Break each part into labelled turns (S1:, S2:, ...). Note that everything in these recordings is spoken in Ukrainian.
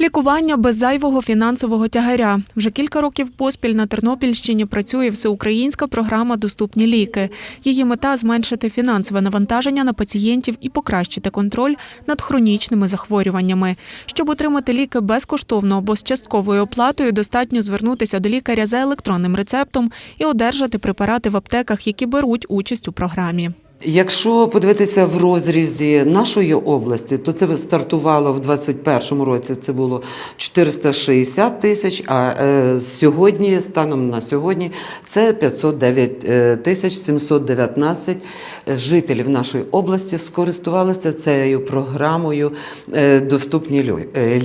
S1: Лікування без зайвого фінансового тягаря. Вже кілька років поспіль на Тернопільщині працює всеукраїнська програма Доступні ліки. Її мета зменшити фінансове навантаження на пацієнтів і покращити контроль над хронічними захворюваннями. Щоб отримати ліки безкоштовно або з частковою оплатою, достатньо звернутися до лікаря за електронним рецептом і одержати препарати в аптеках, які беруть участь у програмі.
S2: Якщо подивитися в розрізі нашої області, то це стартувало в 2021 році. Це було 460 тисяч. А е, сьогодні, станом на сьогодні, це 509 е, тисяч 719 жителів нашої області скористувалися цією програмою е, доступні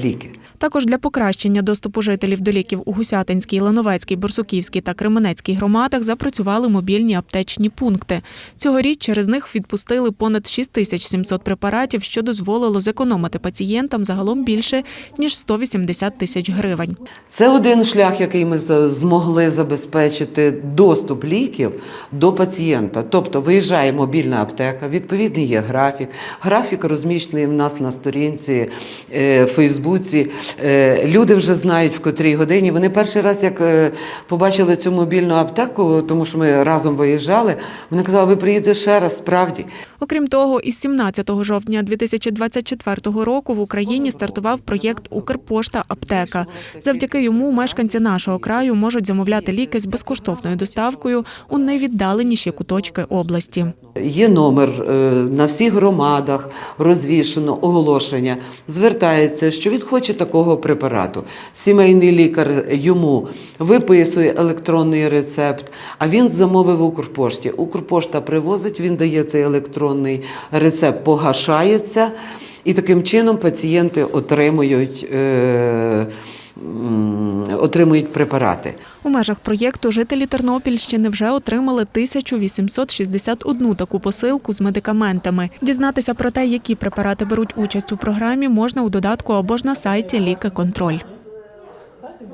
S2: ліки.
S1: Також для покращення доступу жителів до ліків у Гусятинській, Лановецькій, Борсуківській та Кременецькій громадах запрацювали мобільні аптечні пункти. Цьогоріч через них відпустили понад 6700 препаратів, що дозволило зекономити пацієнтам загалом більше ніж 180 тисяч гривень.
S2: Це один шлях, який ми змогли забезпечити доступ ліків до пацієнта. Тобто виїжджає мобільна аптека, відповідний є графік. Графік розміщений в нас на сторінці е, Фейсбуці. Е, Люди вже знають в котрій годині. Вони перший раз, як е, побачили цю мобільну аптеку, тому що ми разом виїжджали, вони казали, ви приїдете ще раз, справді.
S1: Окрім того, із 17 жовтня 2024 року в Україні стартував проєкт Укрпошта Аптека. Завдяки йому мешканці нашого краю можуть замовляти ліки з безкоштовною доставкою у найвіддаленіші куточки області.
S2: Є номер е, на всіх громадах розвішено оголошення. Звертається, що він хоче такого препарату. Сімейний лікар йому виписує електронний рецепт, а він замовив в Укрпошті. Укрпошта привозить, він дає цей електронний рецепт, погашається, і таким чином пацієнти отримують. Е, Отримують препарати.
S1: У межах проєкту жителі Тернопільщини вже отримали 1861 таку посилку з медикаментами. Дізнатися про те, які препарати беруть участь у програмі, можна у додатку або ж на сайті Ліки Контроль.